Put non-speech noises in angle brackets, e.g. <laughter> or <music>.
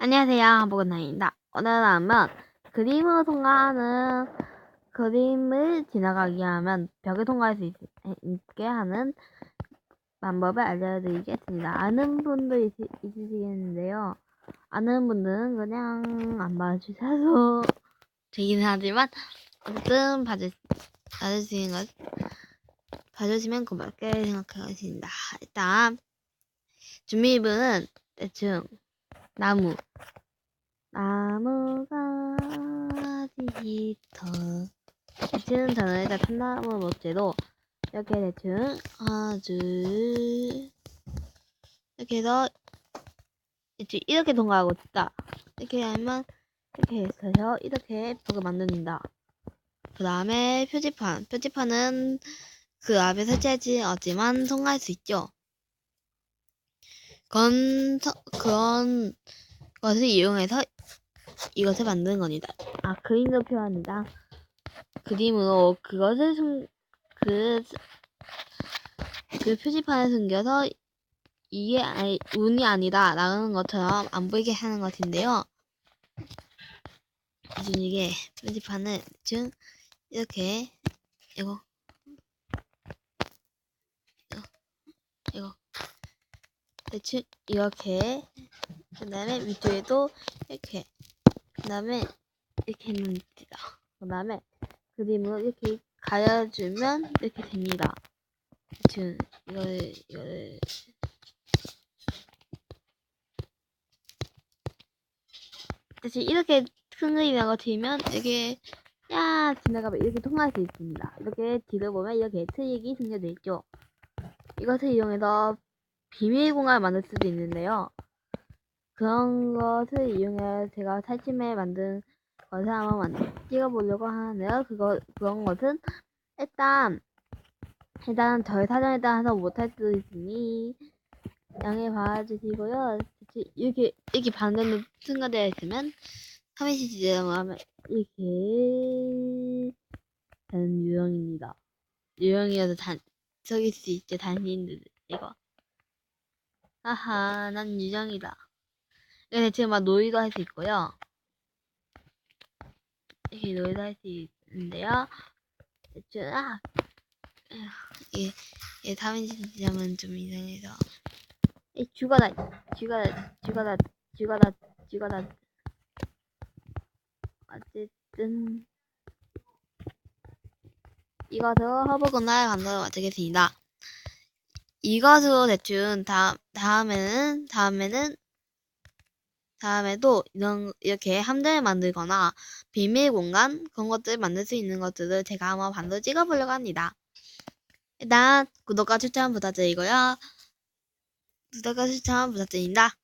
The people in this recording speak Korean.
안녕하세요. 한복은나입니다. 오늘은 한번 그림을 통과하는 그림을 지나가게 하면 벽을 통과할 수 있, 게 하는 방법을 알려드리겠습니다. 아는 분도 있, 있으시겠는데요. 아는 분들은 그냥 안 봐주셔도 <laughs> 되긴 하지만 어쨌든 봐주, 봐주시는 것 봐주시면 고맙게 생각하겠습니다. 일단 준비물은 대충 나무. 나무가 대충 저는 일단 참나무 목재로 이렇게 대충 아주 이렇게 해서 이렇게 이렇게 동가하고 있다. 이렇게 하면 이렇게 해서 이렇게 벽을 만듭니다. 그 다음에 표지판. 표지판은 그 앞에 설치하지 않지만 통과할 수 있죠 서- 그런 것을 이용해서 이것을 만드는 겁니다. 아 그림도 필요합니다. 그림으로 그것을 숨, 그, 그 표지판에 숨겨서 이게 아니, 운이 아니다 라는 것처럼 안 보이게 하는 것인데요. 이게 표지판을 즉 이렇게 이거 이거 대충 이렇게. 그 다음에 위쪽에도 이렇게. 그 다음에 이렇게 놓습니다 그 다음에 그림으로 이렇게 가려주면 이렇게 됩니다. 대충 이거를 이거를 대충 이렇게 큰 그림이라고 치면 이렇게 야 지나가면 이렇게 통과할 수 있습니다. 이렇게 뒤를 보면 이렇게 트릭이 숨겨져 있죠. 이것을 이용해서 비밀 공간을 만들 수도 있는데요. 그런 것을 이용해 제가 탈춤에 만든 것을 한번 만 찍어보려고 하는데요. 그거 그런 것은 일단 일단 저희 사정에 따라서 못할 수도 있으니 양해 봐주시고요. 이렇게 이렇게 반대로 승가되어 있으면 카미시 지대로 하면 이렇게 되는 유형입니다. 유형이어서 단 속일 수 있죠 단신들 이거. 아하, 난 유정이다. 이렇게 지금 막 놀이도 할 수 있고요. 이렇게 놀이도 할 수 있는데요. 대충, 아, 이게, 이게 다민씨 지점은 좀 이상해서. 이 죽어라, 죽어라, 죽어라, 죽어라, 죽어라. 어쨌든, 이것으로 허브건날 감독을 마치겠습니다. 이것으로 대충 다음 다음에는 다음에는 다음에도 이런 이렇게 함정을 만들거나 비밀 공간 그런 것들 만들 수 있는 것들을 제가 한번 반도 찍어보려고 합니다. 일단 구독과 추천 부탁드리고요. 구독과 추천 부탁드립니다.